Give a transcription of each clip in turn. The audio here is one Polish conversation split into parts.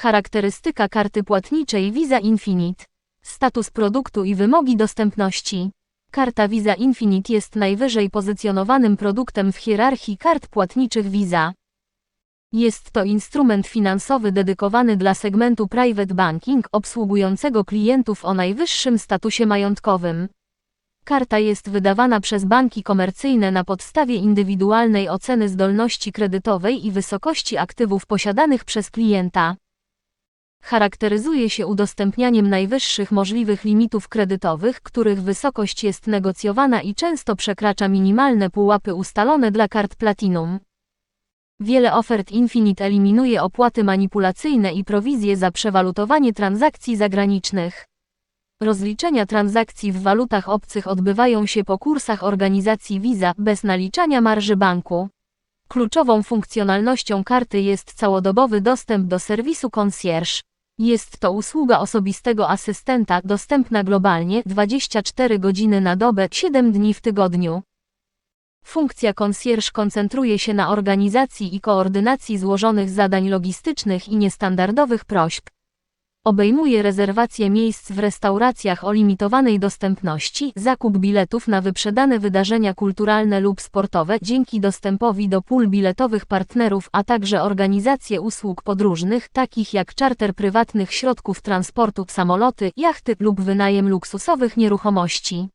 Charakterystyka karty płatniczej Visa Infinite. Status produktu i wymogi dostępności. Karta Visa Infinite jest najwyżej pozycjonowanym produktem w hierarchii kart płatniczych Visa. Jest to instrument finansowy dedykowany dla segmentu private banking obsługującego klientów o najwyższym statusie majątkowym. Karta jest wydawana przez banki komercyjne na podstawie indywidualnej oceny zdolności kredytowej i wysokości aktywów posiadanych przez klienta. Charakteryzuje się udostępnianiem najwyższych możliwych limitów kredytowych, których wysokość jest negocjowana i często przekracza minimalne pułapy ustalone dla kart Platinum. Wiele ofert Infinite eliminuje opłaty manipulacyjne i prowizje za przewalutowanie transakcji zagranicznych. Rozliczenia transakcji w walutach obcych odbywają się po kursach organizacji Visa bez naliczania marży banku. Kluczową funkcjonalnością karty jest całodobowy dostęp do serwisu concierge. Jest to usługa osobistego asystenta dostępna globalnie 24 godziny na dobę, 7 dni w tygodniu. Funkcja concierge koncentruje się na organizacji i koordynacji złożonych zadań logistycznych i niestandardowych prośb. Obejmuje rezerwację miejsc w restauracjach o limitowanej dostępności, zakup biletów na wyprzedane wydarzenia kulturalne lub sportowe dzięki dostępowi do pól biletowych partnerów, a także organizację usług podróżnych, takich jak czarter prywatnych środków transportu, samoloty, jachty lub wynajem luksusowych nieruchomości.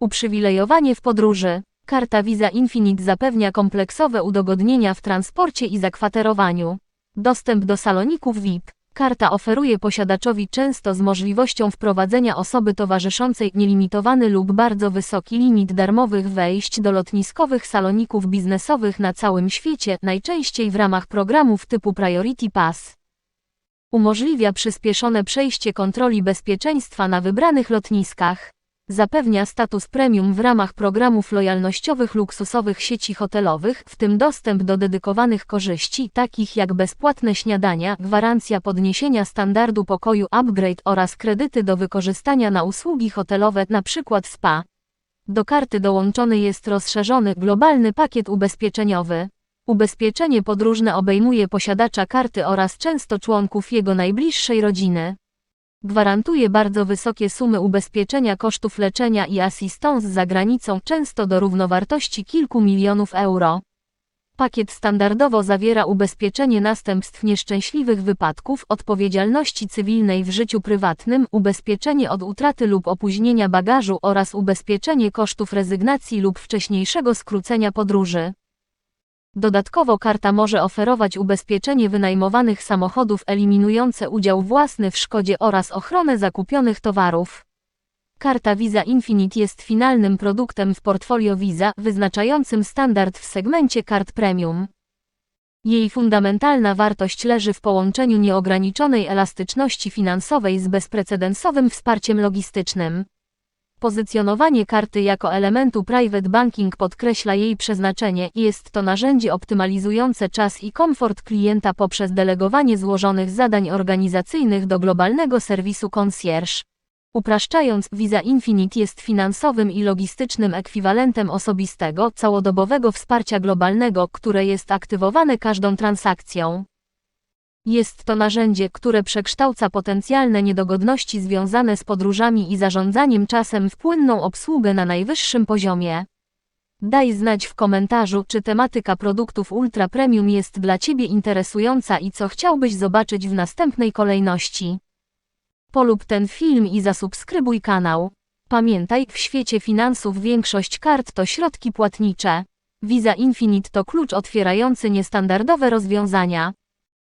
Uprzywilejowanie w podróży. Karta Visa Infinite zapewnia kompleksowe udogodnienia w transporcie i zakwaterowaniu. Dostęp do saloników VIP. Karta oferuje posiadaczowi często z możliwością wprowadzenia osoby towarzyszącej nielimitowany lub bardzo wysoki limit darmowych wejść do lotniskowych saloników biznesowych na całym świecie, najczęściej w ramach programów typu Priority Pass. Umożliwia przyspieszone przejście kontroli bezpieczeństwa na wybranych lotniskach. Zapewnia status premium w ramach programów lojalnościowych luksusowych sieci hotelowych, w tym dostęp do dedykowanych korzyści, takich jak bezpłatne śniadania, gwarancja podniesienia standardu pokoju upgrade oraz kredyty do wykorzystania na usługi hotelowe, np. spa. Do karty dołączony jest rozszerzony, globalny pakiet ubezpieczeniowy. Ubezpieczenie podróżne obejmuje posiadacza karty oraz często członków jego najbliższej rodziny. Gwarantuje bardzo wysokie sumy ubezpieczenia kosztów leczenia i assistance za granicą, często do równowartości kilku milionów euro. Pakiet standardowo zawiera ubezpieczenie następstw nieszczęśliwych wypadków, odpowiedzialności cywilnej w życiu prywatnym, ubezpieczenie od utraty lub opóźnienia bagażu oraz ubezpieczenie kosztów rezygnacji lub wcześniejszego skrócenia podróży. Dodatkowo karta może oferować ubezpieczenie wynajmowanych samochodów eliminujące udział własny w szkodzie oraz ochronę zakupionych towarów. Karta Visa Infinite jest finalnym produktem w portfolio Visa, wyznaczającym standard w segmencie kart premium. Jej fundamentalna wartość leży w połączeniu nieograniczonej elastyczności finansowej z bezprecedensowym wsparciem logistycznym. Pozycjonowanie karty jako elementu private banking podkreśla jej przeznaczenie i jest to narzędzie optymalizujące czas i komfort klienta poprzez delegowanie złożonych zadań organizacyjnych do globalnego serwisu concierge. Upraszczając, Visa Infinite jest finansowym i logistycznym ekwiwalentem osobistego, całodobowego wsparcia globalnego, które jest aktywowane każdą transakcją. Jest to narzędzie, które przekształca potencjalne niedogodności związane z podróżami i zarządzaniem czasem w płynną obsługę na najwyższym poziomie. Daj znać w komentarzu, czy tematyka produktów Ultra Premium jest dla Ciebie interesująca i co chciałbyś zobaczyć w następnej kolejności. Polub ten film i zasubskrybuj kanał. Pamiętaj, w świecie finansów większość kart to środki płatnicze. Visa Infinite to klucz otwierający niestandardowe rozwiązania.